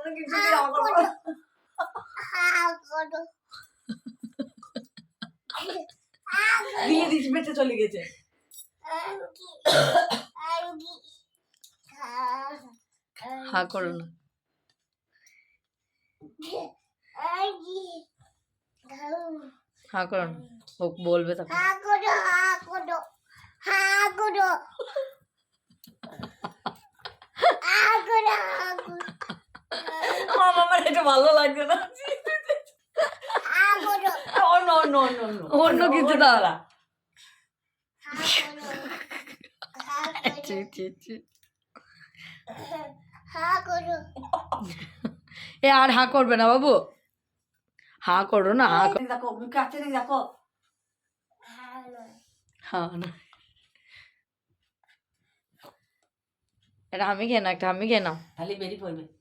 কোনো কিছু দিয়ে। দিস বেঁচে চলে গেছে হা করো না হা করো না ও বলবে তখন আমার ভালো লাগছে না। অন্য কিছু দাঁড়া। এ আর হা করবে না বাবু। হা করো না হা দেখো মুখে আছে দেখো। হা না। এটা আমি খেয়ে নাও একটা আমি খেয়ে নাও। তাহলে বেরিয়ে পড়বে।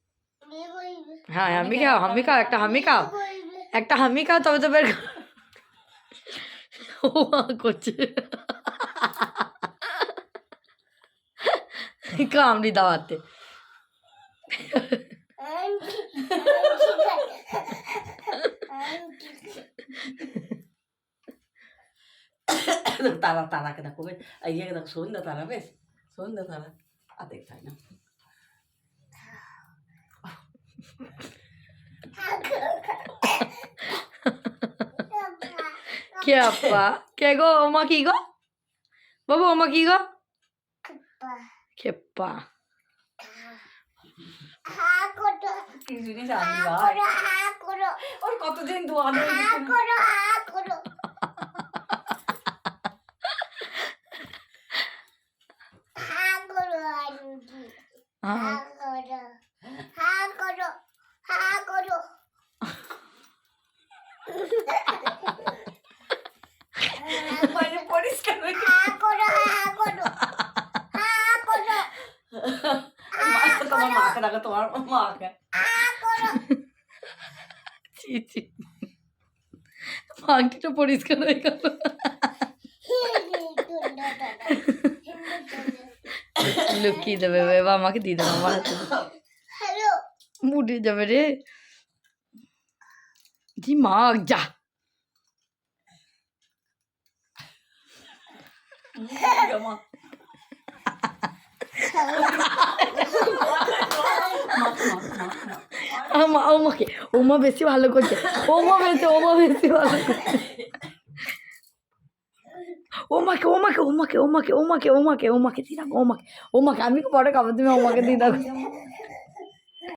হ্যাঁ হামি খাও হামি খাও একটা হামি খাও একটা হামি খাও তবে তো বের ও করছে। কামড়ি দাওয়াতে। তারা তারাকে দেখো বেশ। আর ইয়ে দেখো সন্ধ্যা তারা বেশ। সন্ধ্যা তারা। আর দেখতে হয় না। কে আপা কে গো ওমা কি গো বাবু ওমা কি গো খেপ্পা কি জিনিস আনবি ভাই ওর কতদিন মাকে দেখো তোমার মাকে ছি ছি মাটিটা পরিষ্কার হয়ে গেল লুকিয়ে দেবে এবার আমাকে দিয়ে দেবে আমার হাতে মুড়ে যাবে রে জি মা যা মা আমা ওমাকে ওমা বেশি ভালো করছে, ওমা বেশি ওমা বেশি ভালো করছে। ওমাকে ওমাকে ওমাকে ওমাকে ওমাকে ওমাকে ওমাকে দিয়ে দাও ওমাকে ওমাকে, আমি বড় খাব, তুমি ওমাকে দিয়ে দাও।